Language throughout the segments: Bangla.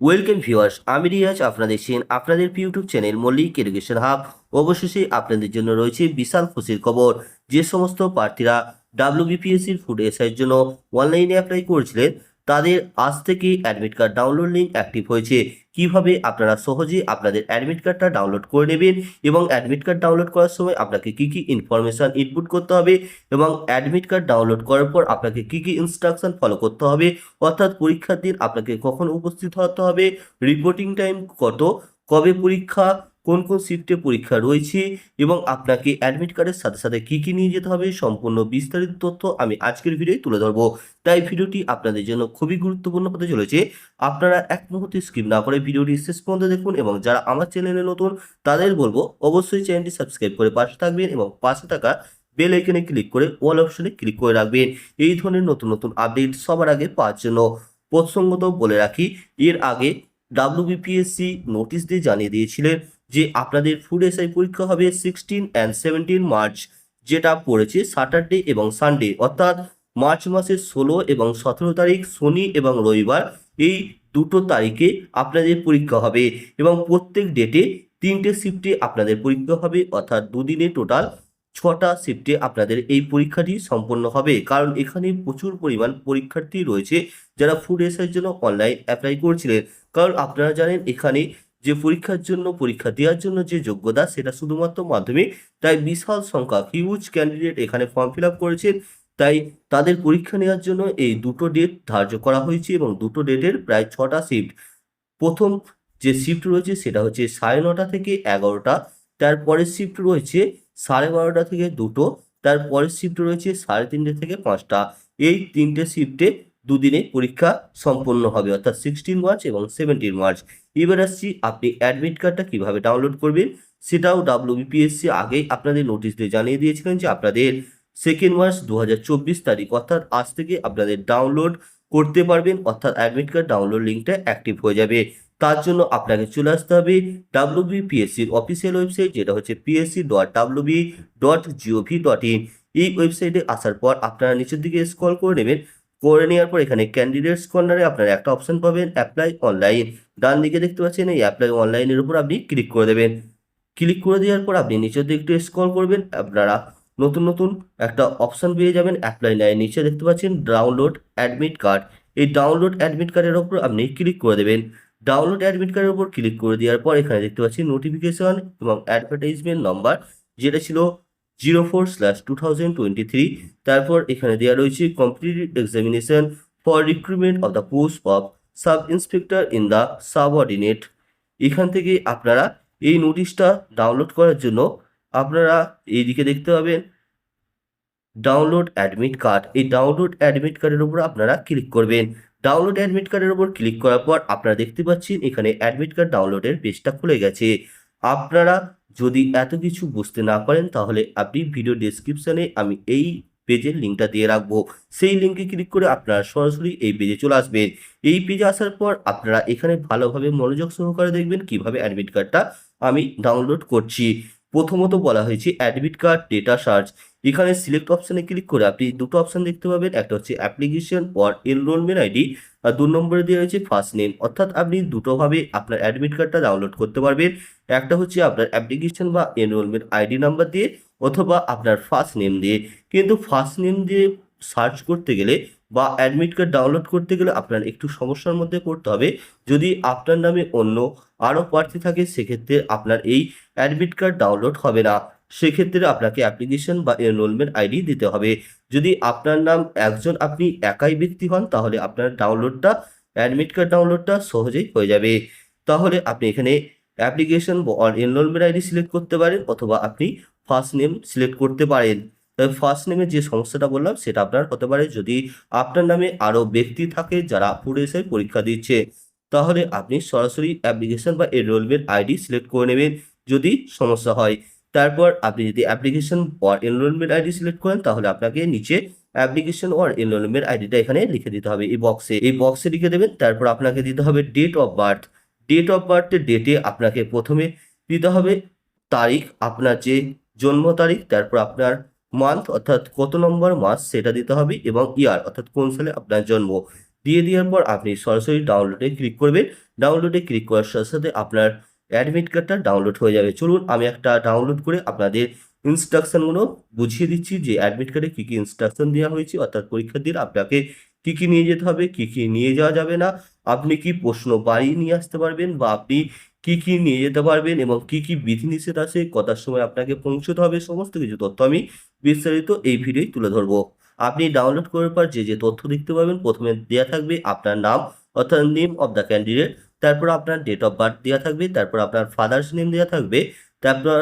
ওয়েলকাম ভিউয়ার্স আমি রিয়াজ, আপনাদের সেন, আপনাদের YouTube channel Mallick education hub অবশেষে আপনাদের জন্য রয়েছে বিশাল খুশির খবর। যে সমস্ত প্রার্থীরা ডাব্লিউবিপিএসসির ফুড এসআইয়ের জন্য অনলাইনে অ্যাপ্লাই করেছিলেন তাদের আজ থেকে admit card download link active হয়েছে। কীভাবে আপনারা সহজে আপনাদের অ্যাডমিট কার্ডটা ডাউনলোড করে নেবেন এবং অ্যাডমিট কার্ড ডাউনলোড করার সময় আপনাকে কি কি ইনফরমেশন ইনপুট করতে হবে এবং অ্যাডমিট কার্ড ডাউনলোড করার পর আপনাকে কি কি ইনস্ট্রাকশন ফলো করতে হবে, অর্থাৎ পরীক্ষার দিন আপনাকে কখন উপস্থিত হতে হবে রিপোর্টিং টাইম কত, কবে পরীক্ষা কোন কোন শিফটে পরীক্ষা রয়েছে এবং আপনাকে অ্যাডমিট কার্ডের সাথে সাথে কী কী নিয়ে যেতে হবে সম্পূর্ণ বিস্তারিত তথ্য আমি আজকের ভিডিওয় তুলে ধরবো। তাই ভিডিওটি আপনাদের জন্য খুবই গুরুত্বপূর্ণ হতে চলেছে। আপনারা এক মুহূর্তে স্কিপ না করে ভিডিওটি শেষ পর্যন্ত দেখুন এবং যারা আমার চ্যানেলে নতুন, তাদের বলব অবশ্যই চ্যানেলটি সাবস্ক্রাইব করে পাশে থাকবেন এবং পাশে থাকা বেল আইকনে ক্লিক করে অল অপশনে ক্লিক করে রাখবেন। এই ধরনের নতুন নতুন আপডেট সবার আগে পাওয়ার জন্য প্রসঙ্গত বলে রাখি, এর আগে ডাব্লিউবিপিএসসি নোটিশ দিয়ে জানিয়ে দিয়েছিলেন যে আপনাদের ফুড এসআই পরীক্ষা হবে সিক্সটিন অ্যান্ড সেভেন্টিন মার্চ যেটা পড়েছে স্যাটারডে এবং সানডে অর্থাৎ মার্চ মাসের ষোলো এবং সতেরো তারিখ শনি এবং রবিবার, এই দুটো তারিখে আপনাদের পরীক্ষা হবে এবং প্রত্যেক ডেটে তিনটে শিফটে আপনাদের পরীক্ষা হবে, অর্থাৎ দুদিনে টোটাল ছটা শিফটে আপনাদের এই পরীক্ষাটি সম্পন্ন হবে। কারণ এখানে প্রচুর পরিমাণ পরীক্ষার্থী রয়েছে যারা ফুড এসআইয়ের জন্য অনলাইন অ্যাপ্লাই করছিলেন। কারণ আপনারা জানেন এখানে যে পরীক্ষার জন্য, পরীক্ষা দেওয়ার জন্য যে যোগ্যতা, সেটা শুধুমাত্র মাধ্যমিক। তাই বিশাল সংখ্যা হিউজ ক্যান্ডিডেট এখানে ফর্ম ফিল আপ করেছেন। তাই তাদের পরীক্ষা নেওয়ার জন্য এই দুটো ডেট ধার্য করা হয়েছে এবং দুটো ডেটের প্রায় ছটা শিফট প্রথম যে শিফট রয়েছে, সেটা হচ্ছে সাড়ে নটা থেকে এগারোটা। তারপরের শিফট রয়েছে সাড়ে বারোটা থেকে দুটো। তারপরের শিফট রয়েছে সাড়ে তিনটে থেকে পাঁচটা। এই তিনটে শিফটে দুদিনে পরীক্ষা সম্পন্ন হবে, অর্থাৎ সিক্সটিন মার্চ এবং সেভেন্টিন মার্চ এবার আসছি আপনি অ্যাডমিট কার্ডটা কীভাবে ডাউনলোড করবেন, সেটাও ডাব্লিউবিপিএসসি আগেই আপনাদের নোটিশ দিয়ে জানিয়ে দিয়েছিলেন যে আপনাদের সেকেন্ড মার্চ দু হাজার চব্বিশ তারিখ, অর্থাৎ আজ থেকে আপনাদের ডাউনলোড করতে পারবেন, অর্থাৎ অ্যাডমিট কার্ড ডাউনলোড লিঙ্কটা অ্যাক্টিভ হয়ে যাবে। তার জন্য আপনাকে চলে আসতে হবে ডাব্লিউবিপিএসসির অফিসিয়াল ওয়েবসাইট যেটা হচ্ছে PSC dot WB dot GOV dot in এই ওয়েবসাইটে আসার পর আপনারা নিচের দিকে স্ক্রল করে নেবেন করে নেওয়ার পর এখানে ক্যান্ডিডেটস কর্নারে আপনারা একটা অপশন পাবেন অ্যাপ্লাই অনলাইন ডান দিকে দেখতে পাচ্ছেন এই অ্যাপ্লাই অনলাইনের উপর আপনি ক্লিক করে দেবেন। ক্লিক করে দেওয়ার পর আপনি নিচের দিকে একটু স্ক্রল করবেন, আপনারা নতুন নতুন একটা অপশন পেয়ে যাবেন অ্যাপ্লাই লাইন নিচে দেখতে পাচ্ছেন ডাউনলোড অ্যাডমিট কার্ড এই ডাউনলোড অ্যাডমিট কার্ডের উপর আপনি ক্লিক করে দেবেন। ডাউনলোড অ্যাডমিট কার্ডের উপর ক্লিক করে দেওয়ার পর এখানে দেখতে পাচ্ছি নোটিফিকেশন এবং অ্যাডভার্টাইজমেন্ট নাম্বার যেটা ছিল zero four slash two thousand twenty three তারপর এখানে দেওয়া রয়েছে completed examination for recruitment of the post of sub inspector in the subordinate এখান থেকে আপনারা এই নোটিশটা ডাউনলোড করার জন্য আপনারা এইদিকে দেখতে পাবেন ডাউনলোড অ্যাডমিট কার্ড এই ডাউনলোড অ্যাডমিট কার্ডের উপর আপনারা ক্লিক করবেন। ডাউনলোড অ্যাডমিট কার্ডের উপর ক্লিক করার পর আপনারা দেখতে পাচ্ছেন এখানে অ্যাডমিট কার্ড ডাউনলোডের পেজটা খুলে গেছে। আপনারা যদি এত কিছু বুঝতে না পারেন, তাহলে আপনি ভিডিও ডিসক্রিপশানে আমি এই পেজের লিঙ্কটা দিয়ে রাখব। সেই লিঙ্কে ক্লিক করে আপনারা সরাসরি এই পেজে চলে আসবেন। এই পেজে আসার পর আপনারা এখানে ভালোভাবে মনোযোগ সহকারে দেখবেন কীভাবে অ্যাডমিট কার্ডটা আমি ডাউনলোড করছি। প্রথমত বলা হয়েছে অ্যাডমিট কার্ড ডেটা সার্চ এখানে সিলেক্ট অপশানে ক্লিক করে আপনি দুটো অপশান দেখতে পাবেন। একটা হচ্ছে অ্যাপ্লিকেশন অর এনরোলমেন্ট আইডি আর দু নম্বরে দেওয়া হয়েছে ফার্স্ট নেম অর্থাৎ আপনি দুটোভাবে আপনার অ্যাডমিট কার্ডটা ডাউনলোড করতে পারবেন। একটা হচ্ছে আপনার অ্যাপ্লিকেশন বা এনরোলমেন্ট আইডি নাম্বার দিয়ে অথবা আপনার ফার্স্ট নেম দিয়ে। কিন্তু ফার্স্ট নেম দিয়ে সার্চ করতে গেলে বা অ্যাডমিট কার্ড ডাউনলোড করতে গেলে আপনার একটু সমস্যার মধ্যে পড়তে হবে। যদি আপনার নামে অন্য আরও প্রার্থী থাকে, সেক্ষেত্রে আপনার এই অ্যাডমিট কার্ড ডাউনলোড হবে না। সেক্ষেত্রে আপনাকে অ্যাপ্লিকেশন বা এনরোলমেন্ট আইডি দিতে হবে। যদি আপনার নাম একজন আপনি একাই ব্যক্তি হন, তাহলে আপনার ডাউনলোডটা অ্যাডমিট কার্ড ডাউনলোডটা সহজেই হয়ে যাবে। তাহলে আপনি এখানে অ্যাপ্লিকেশন বা এনরোলমেন্ট আইডি সিলেক্ট করতে পারেন অথবা আপনি ফার্স্ট নেম সিলেক্ট করতে পারেন। ফার্স্ট নেমে যে সমস্যাটা বললাম, সেটা আপনার হতে পারে যদি আপনার নামে আরও ব্যক্তি থাকে যারা পুরো এসে পরীক্ষা দিচ্ছে। তাহলে আপনি সরাসরি অ্যাপ্লিকেশন বা এনরোলমেন্ট আইডি সিলেক্ট করে নেবেন যদি সমস্যা হয়। তারপর আপনি যদি application or enrolment ID select করেন, তাহলে আপনাকে নিচে অ্যাপ্লিকেশন অর এনরোলমেন্ট আইডিটা এখানে লিখে দিতে হবে এই বক্সে এই বক্সে লিখে দেবেন, তারপর আপনাকে দিতে হবে date of birth date of বার্থের ডেটে আপনাকে প্রথমে দিতে হবে তারিখ, আপনার যে জন্ম তারিখ, তারপর আপনার মান্থ অর্থাৎ কত নম্বর মাস, সেটা দিতে হবে এবং ইয়ার অর্থাৎ কোন সালে আপনার জন্ম। দিয়ে দেওয়ার পর আপনি সরাসরি ডাউনলোডে ক্লিক করবেন। ডাউনলোডে ক্লিক করার সাথে সাথে আপনার অ্যাডমিট কার্ডটা ডাউনলোড হয়ে যাবে। চলুন আমি একটা ডাউনলোড করে আপনাদের ইনস্ট্রাকশনগুলো বুঝিয়ে দিচ্ছি যে অ্যাডমিট কার্ডে কী কী ইনস্ট্রাকশন দেওয়া হয়েছে, অর্থাৎ পরীক্ষার দিন আপনাকে কী কী নিয়ে যেতে হবে, কী কী নিয়ে যাওয়া যাবে না, আপনি কি প্রশ্ন বাড়ি নিয়ে আসতে পারবেন বা আপনি কি কি নিয়ে যেতে পারবেন এবং কি কি বিধিনিষেধ আছে, কটার সময় আপনাকে পৌঁছতে হবে, সমস্ত কিছু তথ্য আমি বিস্তারিত এই ভিডিওই তুলে ধরবো। আপনি ডাউনলোড করার পর যে যে তথ্য দেখতে পাবেন, প্রথমে দেওয়া থাকবে আপনার নাম, অর্থাৎ নেম অফ দ্য ক্যান্ডিডেট তারপর আপনার ডেট অফ বার্থ দেওয়া থাকবে, তারপর আপনার ফাদার্স নেম দেওয়া থাকবে, তারপর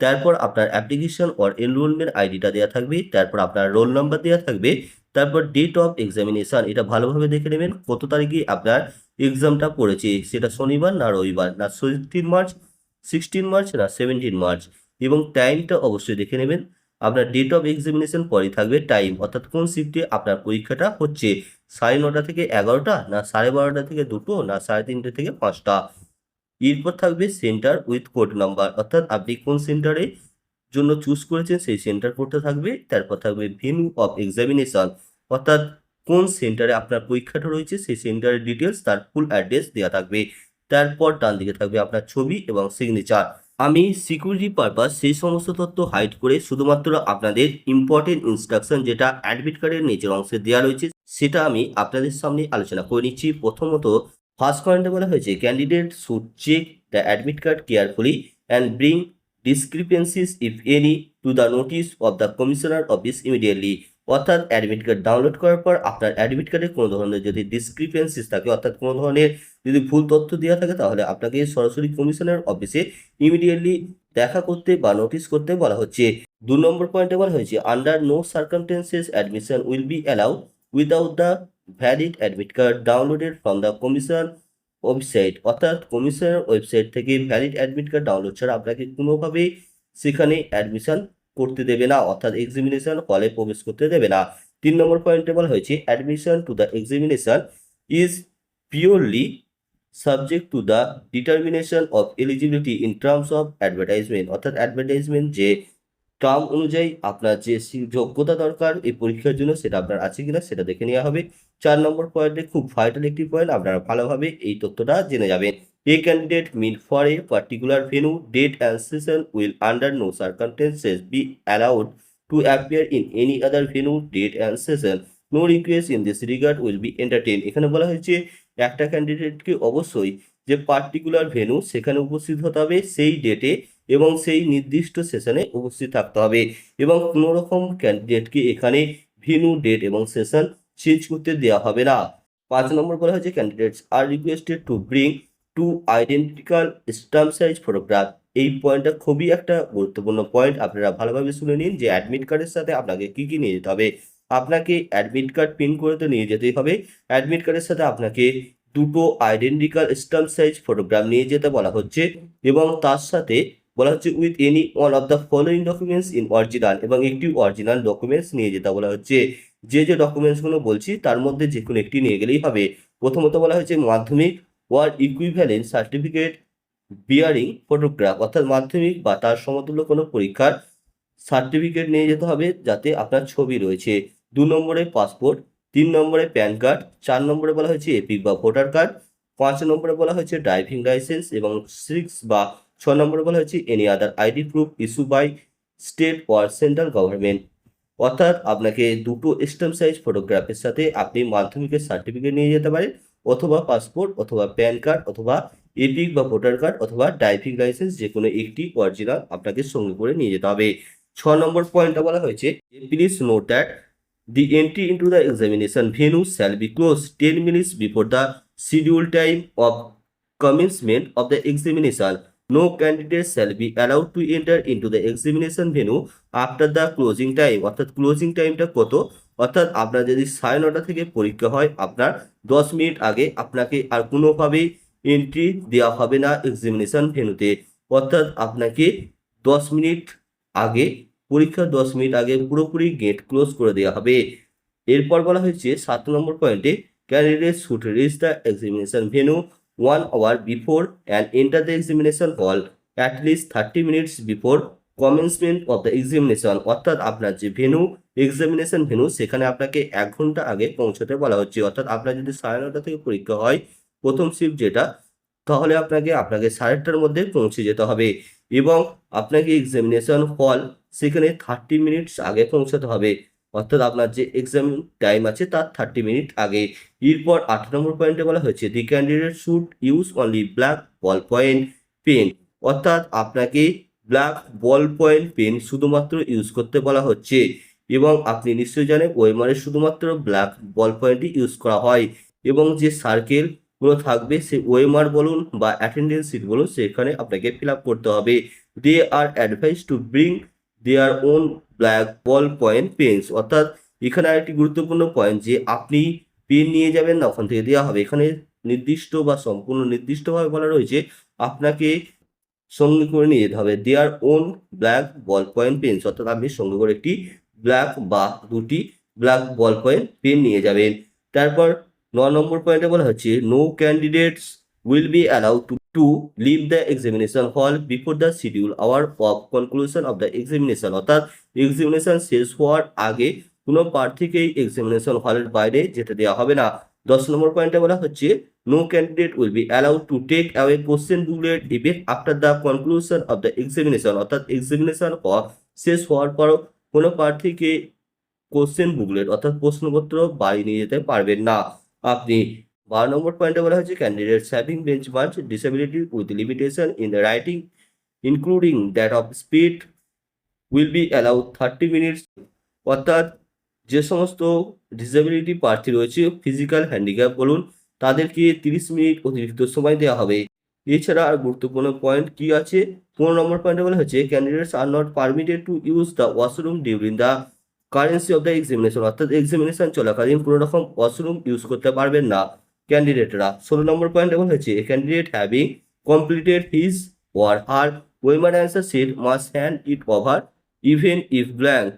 তারপর আপনার অ্যাপ্লিকেশন অর এনরোলমেন্ট আইডিটা দেওয়া থাকবে, তারপর আপনার রোল নাম্বার দেওয়া থাকবে, তারপর ডেট অফ এক্সামিনেশন এটা ভালোভাবে দেখে নেবেন কত তারিখে আপনার এক্সামটা পড়েছে, সেটা শনিবার না রবিবার, না সিক্সটিন মার্চ সিক্সটিন মার্চ না সেভেন্টিন মার্চ এবং টাইমটা অবশ্যই দেখে নেবেন। আপনার ডেট অফ এক্সামিনেশন পরে থাকবে টাইম অর্থাৎ কোন শিফটে আপনার পরীক্ষাটা হচ্ছে। সাড়ে নটা থেকে এগারোটা না সাড়ে বারোটা থেকে দুটো না সাড়ে তিনটে থেকে পাঁচটা। এরপর থাকবে সেন্টার উইথ কোড নাম্বার অর্থাৎ আপনি কোন সেন্টারে জন্য চুজ করেছেন সেই সেন্টার কোডটা থাকবে, তারপর থাকবে ভেন্যু অফ এক্সামিনেশন অর্থাৎ কোন সেন্টারে আপনার পরীক্ষাটা রয়েছে সেই সেন্টারের ডিটেলস তার ফুল অ্যাড্রেস দেওয়া থাকবে। তারপর ডান দিকে থাকবে আপনার ছবি এবং সিগনেচার আমি সিকিউরিটি পারপাস সেই সমস্ত তথ্য হাইড করে শুধুমাত্র আপনাদের ইম্পর্টেন্ট ইনস্ট্রাকশন যেটা অ্যাডমিট কার্ডের নিচের অংশে দেওয়া রয়েছে সেটা আমি আপনাদের সামনে আলোচনা করে নিচ্ছি। প্রথমত ফার্স্ট পয়েন্টে বলা হয়েছে candidate should check the admit card carefully and bring discrepancies if any to the notice of the commissioner office immediately অর্থাৎ অ্যাডমিট কার্ড ডাউনলোড করার পর আপনার অ্যাডমিট কার্ডে কোনো ধরনের যদি ডিসক্রিপেন্সিস থাকে, অর্থাৎ কোনো ধরনের যদি ভুল তথ্য দেওয়া থাকে, তাহলে আপনাকে সরাসরি কমিশনার অফিসে ইমিডিয়েটলি দেখা করতে বা নোটিশ করতে বলা হচ্ছে। দু নম্বর পয়েন্টে বলা হয়েছে under no circumstances admission will be allow without the valid admit card downloaded from the commission website অর্থাৎ কমিশনের ওয়েবসাইট থেকে ভ্যালিড অ্যাডমিট কার্ড ডাউনলোড ছাড়া আপনাকে কোনোভাবেই সেখানে অ্যাডমিশন করতে দেবে না। অর্থাৎ এক্সামিনেশন হলে প্রবেশ করতে দেবে না। তিন নম্বর পয়েন্টে বলা হয়েছে admission to the examination is purely subject to the determination of eligibility in terms of advertisement অর্থাৎ অ্যাডভার্টাইজমেন্ট যে টার্ম অনুযায়ী আপনার যে যোগ্যতা দরকার এই পরীক্ষার জন্য সেটা আপনার আছে কিনা সেটা দেখে নেওয়া হবে। চার নম্বর পয়েন্টে খুব ভাইটাল একটি পয়েন্ট আপনারা ভালোভাবে এই তথ্যটা জেনে যাবেন। A candidate mean for a particular venue date and session will under no circumstances be allowed to appear in any other venue date and session no request in this regard will be entertain এখানে বলা হয়েছে, একটা ক্যান্ডিডেটকে অবশ্যই যে পার্টিকুলার ভেনু সেখানে উপস্থিত হতে হবে, সেই ডেটে এবং সেই নির্দিষ্ট সেশনে উপস্থিত থাকতে হবে। এবং কোনো রকম ক্যান্ডিডেটকে এখানে ভেনু ডেট এবং সেশন চেঞ্জ করতে দেওয়া হবে না। পাঁচ নম্বর বলা হয়েছে candidates are requested to bring two identical stamp size photograph এই পয়েন্টটা খুবই একটা গুরুত্বপূর্ণ পয়েন্ট আপনারা ভালোভাবে শুনে নিন যে অ্যাডমিট কার্ডের সাথে আপনাকে কি কি নিয়ে যেতে হবে। আপনাকে অ্যাডমিট কার্ড প্রিন্ট করে তো নিয়ে যেতেই হবে। অ্যাডমিট কার্ডের সাথে আপনাকে দুটো আইডেন্টিক্যাল স্টাম্প সাইজ ফটোগ্রাফ নিয়ে যেতে বলা হচ্ছে এবং তার সাথে বলা হচ্ছে with any one of the following documents in original এবং একটি অরিজিনাল ডকুমেন্টস নিয়ে যেতে বলা হচ্ছে। যে যে ডকুমেন্টসগুলো বলছি, তার মধ্যে যে কোনো একটি নিয়ে গেলেই হবে। প্রথমত বলা হয়েছে Madhyamik or equivalent certificate bearing photograph অর্থাৎ মাধ্যমিক বা তার সমতুল্য কোনো পরীক্ষার সার্টিফিকেট নিয়ে যেতে হবে যাতে আপনার ছবি রয়েছে। দু নম্বরে পাসপোর্ট তিন নম্বরে প্যান কার্ড চার নম্বরে বলা হয়েছে এপিক বা ভোটার কার্ড পাঁচ নম্বরে বলা হয়েছে ড্রাইভিং লাইসেন্স এবং সিক্স বা ছ নম্বরে বলা হয়েছে any other ID proof issue by state or central government অর্থাৎ আপনাকে দুটো স্ট্যাম্প সাইজ ফটোগ্রাফের সাথে আপনি মাধ্যমিকের সার্টিফিকেট নিয়ে যেতে পারেন, অথবা পাসপোর্ট অথবা প্যান কার্ড অথবা এপিক বা ভোটার কার্ড অথবা ড্রাইভিং লাইসেন্স যে কোনো একটি অরিজিনাল আপনাকে সঙ্গে করে নিয়ে যেতে হবে ছ নম্বর পয়েন্টটা বলা হয়েছে please note that the entry into the examination venue shall be close ten minutes before the schedule time of commencement of the examination. No candidate shall be allowed to enter into the examination venue after the closing time. অর্থাৎ ক্লোজিং টাইমটা কত? অর্থাৎ আপনার যদি সাড়ে নটা থেকে পরীক্ষা হয়, আপনার দশ মিনিট আগে আপনাকে আর কোনোভাবেই এন্ট্রি দেওয়া হবে না এক্সামিনেশন ভেনুতে অর্থাৎ আপনাকে দশ মিনিট আগে পরীক্ষার দশ মিনিট আগে পুরোপুরি গেট ক্লোজ করে দেওয়া হবে। এরপর বলা হয়েছে, সাত নম্বর পয়েন্টে candidate should reach the examination venue one hour before and enter the examination hall, at least 30 minutes before commencement of the examination. অর্থাৎ আপনার যে ভেনু এক্সামিনেশন ভেন্যু সেখানে আপনাকে এক ঘণ্টা আগে পৌঁছাতে বলা হচ্ছে। অর্থাৎ আপনার যদি সাড়ে নটা থেকে পরীক্ষা হয়, প্রথম শিফট যেটা, তাহলে আপনাকে আপনাকে সাড়ে আটটার মধ্যে পৌঁছে যেতে হবে। এবং আপনাকে এক্সামিনেশন হল সেখানে থার্টি মিনিটস আগে পৌঁছাতে হবে। অর্থাৎ আপনার যে এক্সাম টাইম আছে তার থার্টি মিনিট আগে। এরপর আট নম্বর পয়েন্টে বলা হয়েছে the candidate should use only black ball point pen অর্থাৎ আপনাকে ব্ল্যাক বল পয়েন্ট পেন শুধুমাত্র ইউজ করতে বলা হচ্ছে এবং আপনি নিশ্চয়ই জানেন ওয়েমারে শুধুমাত্র ব্ল্যাক বল পয়েন্টই ইউজ করা হয় এবং যে সার্কেলগুলো থাকবে সে ওয়েমার বলুন বা অ্যাটেন্ডেন্স সিট বলুন, সেখানে আপনাকে ফিল আপ করতে হবে। They are advise to bring their own black ball point pens অর্থাৎ এখানে আরেকটি গুরুত্বপূর্ণ পয়েন্ট যে আপনি পেন নিয়ে যাবেন না, ওখান থেকে দেওয়া হবে। এখানে নির্দিষ্ট বা সম্পূর্ণ নির্দিষ্টভাবে বলা রয়েছে, আপনাকে সঙ্গে করে নিয়ে যেতে হবে। Their own black ball point pens অর্থাৎ আপনি সঙ্গে করে একটি ব্ল্যাক বা দুটি ব্ল্যাক বল পয়েন্ট পেন নিয়ে যাবেন। তারপর ন নম্বর পয়েন্টে বলা হচ্ছে no candidates will be allowed to to leave the examination hall before the schedule hour of conclusion of the examination অর্থাৎ এক্সামিনেশন শেষ হওয়ার আগে কোনো প্রার্থীকেই এক্সামিনেশন হলের বাইরে যেতে দেওয়া হবে না। দশ নম্বর পয়েন্টে বলা হচ্ছে no candidate will be allowed to take away question booklet even after the conclusion of the examination অর্থাৎ এক্সামিনেশন শেষ হওয়ার পরও কোনো প্রার্থীকে কোশ্চেন বুকলেট অর্থাৎ প্রশ্নপত্র বাড়ি নিয়ে যেতে পারবেন না। আপনি বারো নম্বর পয়েন্টে বলা হয়েছে candidates having benchmark disability with limitation in the writing including that of speed will be allowed thirty minutes অর্থাৎ যে সমস্ত ডিসেবিলিটি প্রার্থী রয়েছে ফিজিক্যাল হ্যান্ডিক্যাপ বলুন, তাদেরকে তিরিশ মিনিট অতিরিক্ত সময় দেওয়া হবে। এছাড়া আর গুরুত্বপূর্ণ পয়েন্ট কি আছে? পনেরো নম্বর পয়েন্টে বলা হয়েছে candidates are not permitted to use the washroom during the currency of the examination অর্থাৎ এক্সামিনেশন চলাকালীন কোনো রকম ওয়াশরুম ইউজ করতে পারবেন না। ক্যান্ডিডেটরা ষোলো নম্বর পয়েন্টে বলা হয়েছে candidate having completed his or her women answer sheet must hand it over even if blank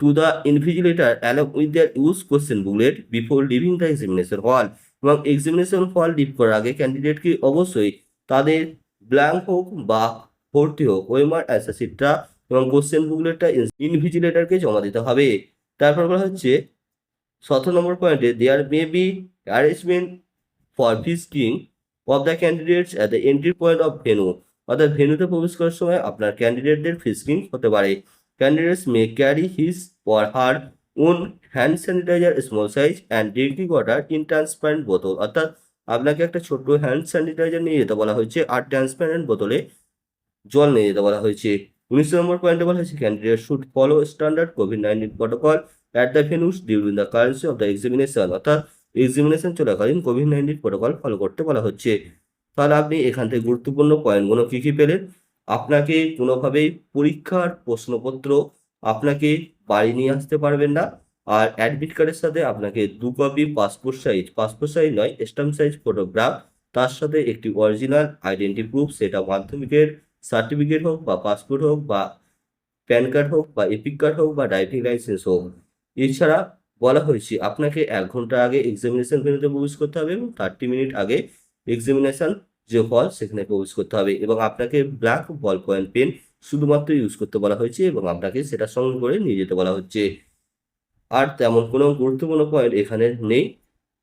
to the invigilator along with their used question booklet before leaving the examination hall এবং এক্সামিনেশন হল লিভ করার আগে ক্যান্ডিডেটকে অবশ্যই তাদের ব্ল্যাঙ্ক হোক বা ভর্তি হোক ওয়েমার অ্যান্সার শিটটা এবং কোশ্চেন বুকলেটটা ইনভিজিলেটরকে জমা দিতে হবে। তারপর বলা হচ্ছে, সতেরো নম্বর পয়েন্টে there may be arrangement for frisking of the candidates at the entry point of venue অর্থাৎ ভেনুতে প্রবেশ করার সময় আপনার ক্যান্ডিডেটদের ফিস্কিং হতে পারে। Candidates may carry his or her own hand sanitiser small size and drinking water in transparent বোতল অর্থাৎ আপনাকে একটা ছোট্ট হ্যান্ড স্যানিটাইজার নিয়ে যেতে বলা হয়েছে, আর ট্রান্সপারেন্ট বোতলে জল নিয়ে যেতে বলা হয়েছে। উনিশ নম্বর পয়েন্টে বলা হয়েছে candidate should follow standard COVID nineteen protocol at the venues during the currency of the examination অর্থাৎ এক্সামিনেশন চলাকালীন কোভিড নাইন্টিন প্রোটোকল ফলো করতে বলা হচ্ছে। তাহলে আপনি এখান থেকে গুরুত্বপূর্ণ পয়েন্টগুলো কী কী পেলেন? আপনাকে কোনোভাবেই পরীক্ষার প্রশ্নপত্র আপনাকে বাড়ি নিয়ে আসতে পারবেন না। আর অ্যাডমিট কার্ডের সাথে আপনাকে দু copy passport size passport size নয় স্ট্যাম্প সাইজ ফটোগ্রাফ তার সাথে একটি অরিজিনাল আইডেন্টি প্রুফ সেটা মাধ্যমিকের সার্টিফিকেট হোক বা পাসপোর্ট হোক বা প্যান কার্ড হোক বা এপিক কার্ড হোক বা ড্রাইভিং লাইসেন্স হোক। এছাড়া বলা হয়েছে, আপনাকে এক ঘণ্টা আগে এক্সামিনেশন ভেন্যুতে প্রবেশ করতে হবে এবং থার্টি মিনিট আগে এক্সামিনেশন যে হল সেখানে প্রবেশ করতে হবে এবং আপনাকে ব্ল্যাক বল পয়েন্ট পেন শুধুমাত্র ইউজ করতে বলা হয়েছে এবং আপনাকে সেটা সঙ্গে করে নিয়ে যেতে বলা হচ্ছে। আর তেমন কোনো গুরুত্বপূর্ণ পয়েন্ট এখানে নেই,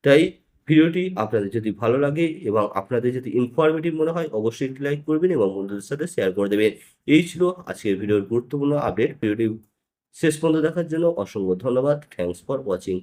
তাই ভিডিওটি আপনাদের যদি ভালো লাগে এবং আপনাদের যদি ইনফরমেটিভ মনে হয়, অবশ্যই লাইক করবেন এবং বন্ধুদের সাথে শেয়ার করে দেবেন। এই ছিল আজকের ভিডিওর গুরুত্বপূর্ণ আপডেট ভিডিওটি শেষ পর্যন্ত দেখার জন্য অসংখ্য ধন্যবাদ। Thanks for watching